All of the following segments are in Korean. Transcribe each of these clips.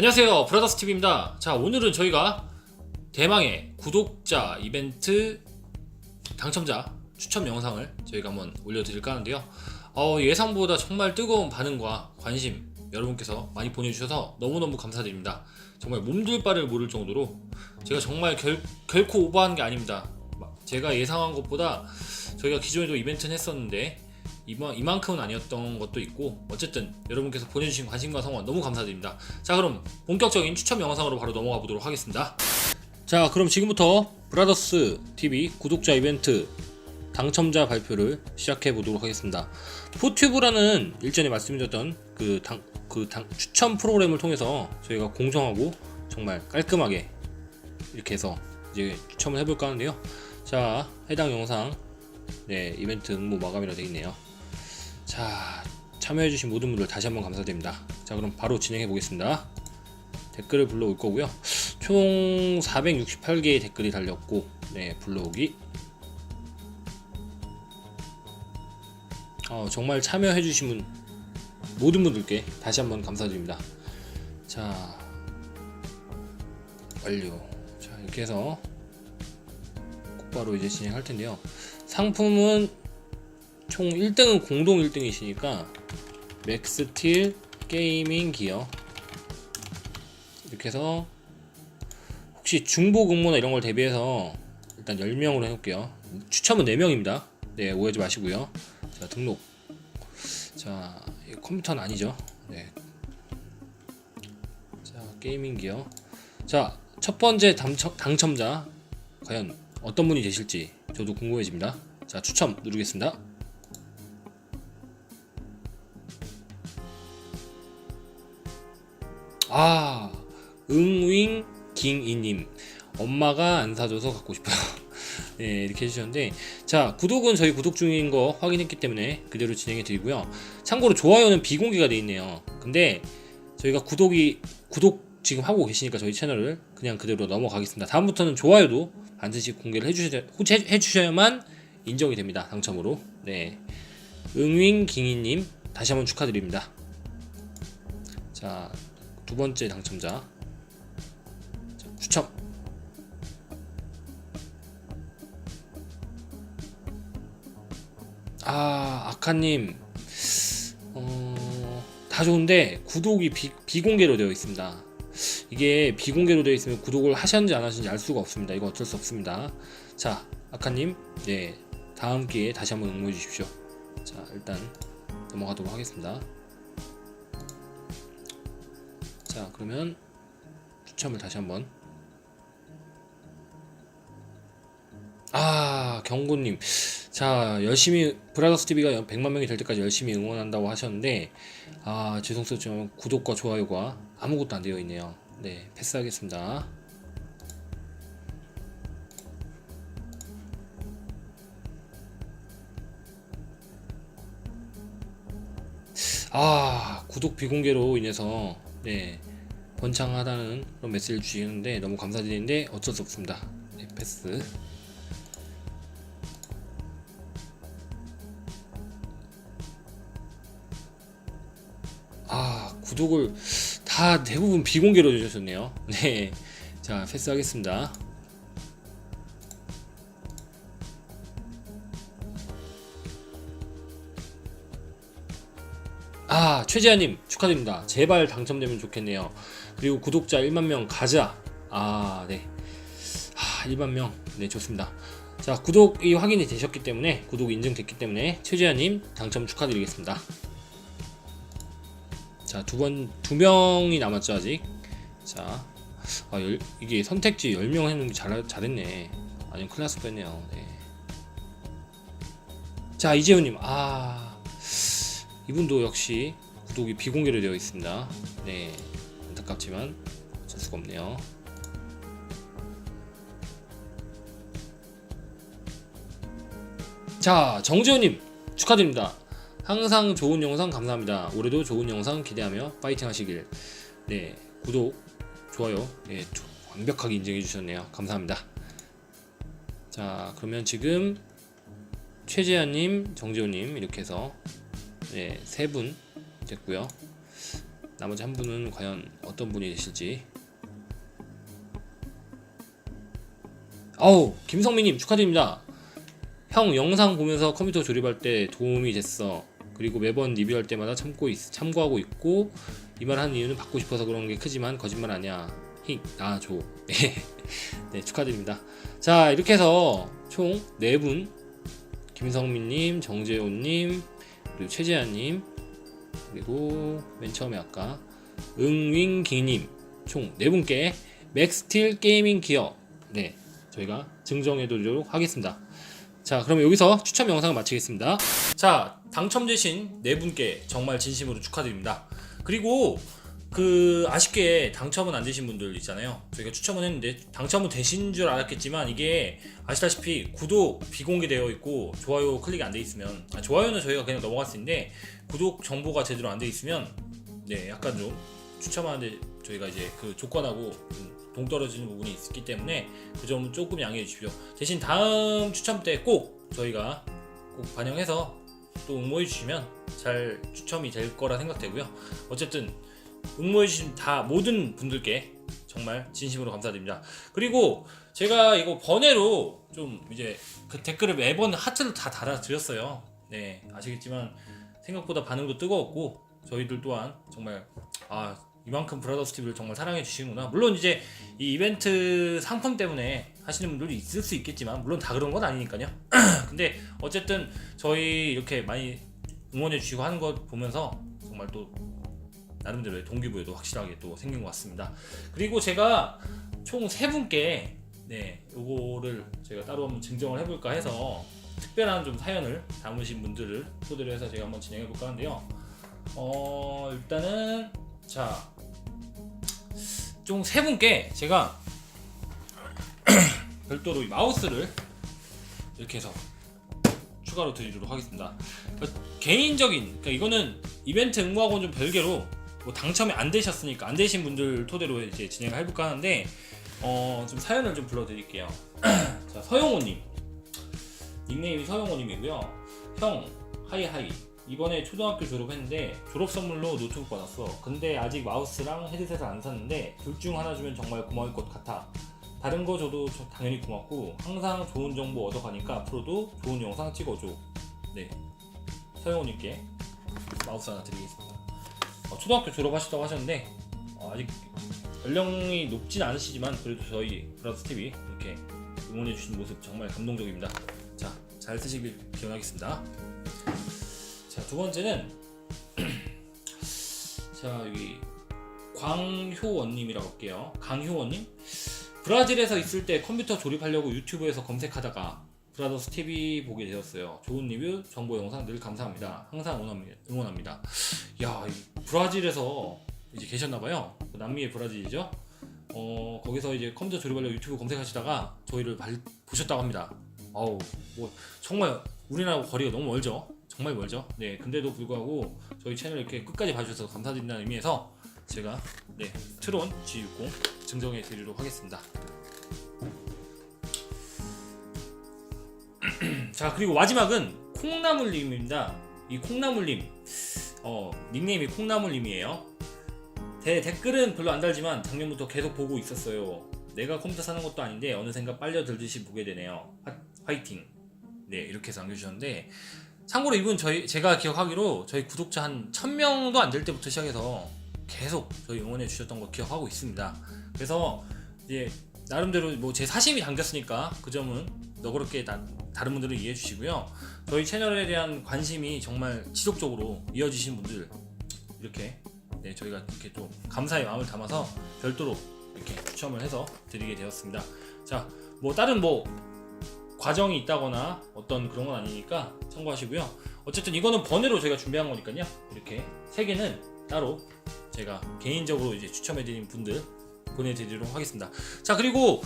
안녕하세요. 브라더스TV입니다. 자 오늘은 저희가 대망의 구독자 이벤트 당첨자 추첨 영상을 저희가 한번 올려드릴까 하는데요. 어, 예상보다 정말 뜨거운 반응과 관심 여러분께서 많이 보내주셔서 너무너무 감사드립니다. 정말 몸둘 바를 모를 정도로 제가 정말 결, 결코 오버한 게 아닙니다. 막 제가 예상한 것보다 저희가 기존에도 이벤트는 했었는데 이만, 이만큼은 아니었던 것도 있고 어쨌든 여러분께서 보내주신 관심과 성원 너무 감사드립니다. 자 그럼 본격적인 추첨 영상으로 바로 넘어가 보도록 하겠습니다. 자 그럼 지금부터 브라더스 TV 구독자 이벤트 당첨자 발표를 시작해 보도록 하겠습니다. 포튜브라는 일전에 말씀드렸던 그, 당, 그 당, 추첨 프로그램을 통해서 저희가 공정하고 정말 깔끔하게 이렇게 해서 이제 추첨을 해볼까 하는데요. 자 해당 영상 네 이벤트 응모 마감이라 되어 있네요 자 참여해주신 모든 분들 다시 한번 감사드립니다. 자 그럼 바로 진행해 보겠습니다. 댓글을 불러올 거고요. 총 468개의 댓글이 달렸고 네 불러오기. 어, 정말 참여해주신 분 모든 분들께 다시 한번 감사드립니다. 자 완료. 자 이렇게 해서 곧바로 이제 진행할 텐데요. 상품은 총 1등은 공동 1등이시니까 맥스틸 게이밍 기어. 이렇게 해서 혹시 중복 응모나 이런 걸 대비해서 일단 10명으로 해놓을게요. 추첨은 4명입니다. 네 오해하지 마시고요. 자 등록. 자 컴퓨터는 아니죠? 네. 자 게이밍 기어. 자 첫 번째 당첨, 당첨자 과연 어떤 분이 되실지 저도 궁금해집니다. 자 추첨 누르겠습니다 아 응윙 깅이님. 엄마가 안 사줘서 갖고 싶어요. 네 이렇게 해주셨는데. 자 구독은 저희 구독 중인 거 확인했기 때문에 그대로 진행해 드리고요. 참고로 좋아요는 비공개가 돼 있네요. 근데 저희가 구독이 구독 지금 하고 계시니까 저희 채널을 그냥 그대로 넘어가겠습니다. 다음부터는 좋아요도 반드시 공개를 해주셔야, 해주셔야만 인정이 됩니다. 당첨으로. 네. 응윙 깅이님 다시 한번 축하드립니다. 자 두 번째 당첨자. 자, 추첨. 아 아카님. 어, 다 좋은데 구독이 비, 비공개로 되어 있습니다. 이게 비공개로 되어 있으면 구독을 하셨는지 안 하셨는지 알 수가 없습니다. 이거 어쩔 수 없습니다. 자 아카님. 네 다음 기회에 다시 한번 응모해 주십시오. 자 일단 넘어가도록 하겠습니다 자 그러면 추첨을 다시 한번. 아 경고님. 자 열심히 브라더스 TV가 100만 명이 될 때까지 열심히 응원한다고 하셨는데 아 죄송스럽지만 구독과 좋아요가 아무것도 안 되어 있네요. 네 패스하겠습니다. 아 구독 비공개로 인해서 네 번창하다는 그런 메시지를 주시는데 너무 감사드리는데 어쩔 수 없습니다. 네, 패스. 아 구독을 다 대부분 비공개로 해주셨네요. 네 자 패스하겠습니다 아 최재하님 축하드립니다. 제발 당첨되면 좋겠네요. 그리고 구독자 1만 명 가자. 아 네. 아, 1만 명 네 좋습니다. 자 구독이 확인이 되셨기 때문에 구독 인증됐기 때문에 최재하님 당첨 축하드리겠습니다. 자 두 번 두 명이 남았죠 아직. 자 아, 열, 이게 선택지 10명 했는데 잘, 잘했네. 아니면 났을 뻔했네요. 네. 자 이재훈님 아 이분도 역시 구독이 비공개로 되어 있습니다. 네, 안타깝지만 어쩔 수가 없네요. 자, 정지호님 축하드립니다. 항상 좋은 영상 감사합니다. 올해도 좋은 영상 기대하며 파이팅 하시길. 네, 구독, 좋아요, 네, 완벽하게 인정해 주셨네요. 감사합니다. 자, 그러면 지금 최재현님, 정지호님 이렇게 해서 네, 세분 됐고요. 나머지 한 분은 과연 어떤 분이 되실지. 아우 김성민님 축하드립니다. 형 영상 보면서 컴퓨터 조립할 때 도움이 됐어. 그리고 매번 리뷰할 때마다 참고 있, 참고하고 있고 이 말 하는 이유는 받고 싶어서 그런 게 크지만 거짓말 아니야. 힝 아 줘. 네 축하드립니다. 자 이렇게 해서 총네분 김성민님, 정재호님, 그리고 최재한님, 그리고 맨 처음에 아까 응윙기님 총 네 분께 맥스틸 게이밍 기어 네 저희가 증정해 드리도록 하겠습니다. 자 그럼 여기서 추첨 영상을 마치겠습니다. 자 당첨되신 네 분께 정말 진심으로 축하드립니다. 그리고 그 아쉽게 당첨은 안 되신 분들 있잖아요. 저희가 추첨은 했는데 당첨은 되신 줄 알았겠지만 이게 아시다시피 구독 비공개되어 있고 좋아요 클릭이 안 돼 있으면 아, 좋아요는 저희가 그냥 넘어갈 수 있는데 구독 정보가 제대로 안 돼 있으면 네 약간 좀 추첨하는데 저희가 이제 그 조건하고 좀 동떨어지는 부분이 있기 때문에 그 점은 조금 양해해 주십시오. 대신 다음 추첨 때 꼭 저희가 꼭 반영해서 또 응모해 주시면 잘 추첨이 될 거라 생각되고요. 어쨌든 응모해 주신 다 모든 분들께 정말 진심으로 감사드립니다. 그리고 제가 이거 번외로 좀 이제 그 댓글을 매번 하트를 다 달아드렸어요. 네 아시겠지만 생각보다 반응도 뜨거웠고 저희들 또한 정말 아 이만큼 브라더스 TV를 정말 사랑해 주시는구나. 물론 이제 이 이벤트 상품 때문에 하시는 분들도 있을 수 있겠지만 물론 다 그런 건 아니니까요. 근데 어쨌든 저희 이렇게 많이 응원해 주시고 하는 것 보면서 정말 또 나름대로의 동기부여도 확실하게 또 생긴 것 같습니다. 그리고 제가 총 세 분께 네 요거를 제가 따로 한번 증정을 해볼까 해서 특별한 좀 사연을 담으신 분들을 토대로 해서 제가 한번 진행해 볼까 하는데요. 어 일단은 자, 총 세 분께 제가 별도로 이 마우스를 이렇게 해서 추가로 드리도록 하겠습니다. 개인적인, 그러니까 이거는 이벤트 응모하고는 좀 별개로 뭐 당첨이 안 되셨으니까 안 되신 분들 토대로 이제 진행을 해볼까 하는데 어, 좀 사연을 좀 불러드릴게요. 자, 서영호님 닉네임이 서영호님이고요. 형 하이하이 이번에 초등학교 졸업했는데 졸업 선물로 노트북 받았어. 근데 아직 마우스랑 헤드셋을 안 샀는데 둘 중 하나 주면 정말 고마울 것 같아. 다른 거 줘도 저- 당연히 고맙고 항상 좋은 정보 얻어가니까 앞으로도 좋은 영상 찍어줘. 네, 서영호님께 마우스 하나 드리겠습니다. 어, 초등학교 졸업하셨다고 하셨는데 어, 아직 연령이 높진 않으시지만 그래도 저희 브라더스 TV 이렇게 응원해 주신 모습 정말 감동적입니다. 자, 잘 쓰시길 기원하겠습니다. 자, 두 번째는 자, 여기 광효원 님이라고 할게요. 강효원 님? 브라질에서 있을 때 컴퓨터 조립하려고 유튜브에서 검색하다가 브라더스 TV 보게 되었어요. 좋은 리뷰, 정보 영상 늘 감사합니다. 항상 응원합니다. 야, 이 브라질에서 이제 계셨나봐요. 그 남미의 브라질이죠. 어, 거기서 이제 컴퓨터 조립하려고 유튜브 검색하시다가 저희를 발- 보셨다고 합니다. 어우, 뭐 정말 우리나라하고 거리가 너무 멀죠. 정말 멀죠. 네, 근데도 불구하고 저희 채널 이렇게 끝까지 봐주셔서 감사드린다는 의미에서 제가 네 트론 G60 증정해 드리도록 하겠습니다. 자 그리고 마지막은 콩나물님입니다. 이 콩나물님 어 닉네임이 콩나물님이에요. 대 댓글은 별로 안 달지만 작년부터 계속 보고 있었어요. 내가 컴퓨터 사는 것도 아닌데 어느샌가 빨려 들듯이 보게 되네요. 화, 화이팅. 네 이렇게 해서 남겨주셨는데 참고로 이분 저희 제가 기억하기로 저희 구독자 한 1000명도 안 될 때부터 시작해서 계속 저희 응원해 주셨던 거 기억하고 있습니다. 그래서 이제 나름대로 뭐 제 사심이 담겼으니까 그 점은 너그럽게 다, 다른 분들은 이해해 주시고요. 저희 채널에 대한 관심이 정말 지속적으로 이어지신 분들 이렇게 네, 저희가 이렇게 또 감사의 마음을 담아서 별도로 이렇게 추첨을 해서 드리게 되었습니다. 자, 뭐 다른 뭐 과정이 있다거나 어떤 그런 건 아니니까 참고하시고요. 어쨌든 이거는 번외로 저희가 준비한 거니까요. 이렇게 세 개는 따로 제가 개인적으로 이제 추첨해드린 분들 보내드리도록 하겠습니다. 자 그리고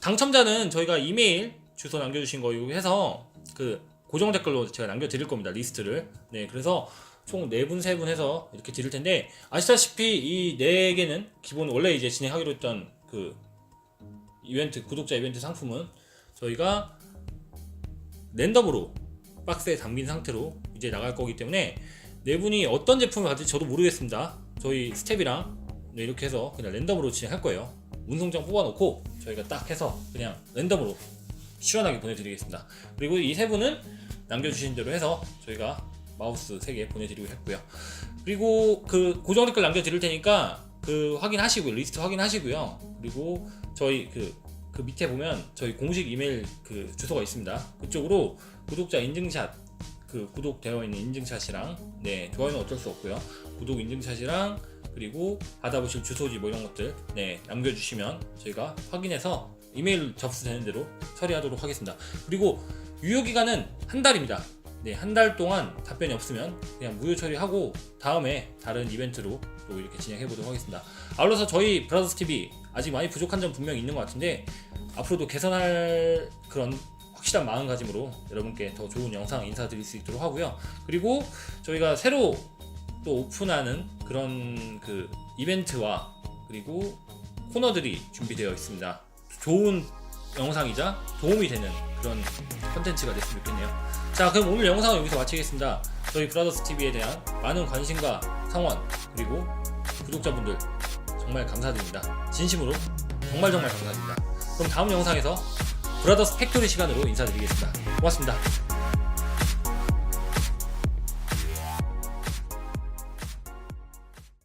당첨자는 저희가 이메일 주소 남겨주신 거 이거 해서 그 고정 댓글로 제가 남겨드릴 겁니다 리스트를. 네 그래서 총네분세분 해서 이렇게 드릴 텐데 아시다시피 이네 개는 기본 원래 이제 진행하기로 했던 그 이벤트 구독자 이벤트 상품은 저희가 랜덤으로 박스에 담긴 상태로 이제 나갈 거기 때문에 네 분이 어떤 제품을 받을지 저도 모르겠습니다. 저희 스텝이랑 네, 이렇게 해서 그냥 랜덤으로 진행할 거예요. 운송장 뽑아놓고 저희가 딱 해서 그냥 랜덤으로 시원하게 보내드리겠습니다. 그리고 이 세 분은 남겨주신 대로 해서 저희가 마우스 3개 보내드리고 했고요. 그리고 그 고정 댓글 남겨드릴 테니까 그 확인하시고요. 리스트 확인하시고요. 그리고 저희 그, 그 밑에 보면 저희 공식 이메일 그 주소가 있습니다. 그쪽으로 구독자 인증샷 그 구독되어 있는 인증샷이랑 네 좋아요는 어쩔 수 없고요. 구독 인증샷이랑 그리고 받아보실 주소지 뭐 이런 것들 네 남겨주시면 저희가 확인해서 이메일 접수되는 대로 처리하도록 하겠습니다. 그리고 유효 기간은 한 달입니다. 네, 한 달 동안 답변이 없으면 그냥 무효 처리하고 다음에 다른 이벤트로 또 이렇게 진행해 보도록 하겠습니다. 아울러서 저희 브라더스 TV 아직 많이 부족한 점 분명히 있는 것 같은데 앞으로도 개선할 그런 확실한 마음가짐으로 여러분께 더 좋은 영상 인사드릴 수 있도록 하고요. 그리고 저희가 새로 또 오픈하는 그런 그 이벤트와 그리고 코너들이 준비되어 있습니다. 좋은 영상이자 도움이 되는 그런 컨텐츠가 됐으면 좋겠네요. 자, 그럼 오늘 영상은 여기서 마치겠습니다. 저희 브라더스 TV에 대한 많은 관심과 성원 그리고 구독자분들 정말 감사드립니다. 진심으로 정말 정말 감사드립니다. 그럼 다음 영상에서 브라더스 팩토리 시간으로 인사드리겠습니다. 고맙습니다.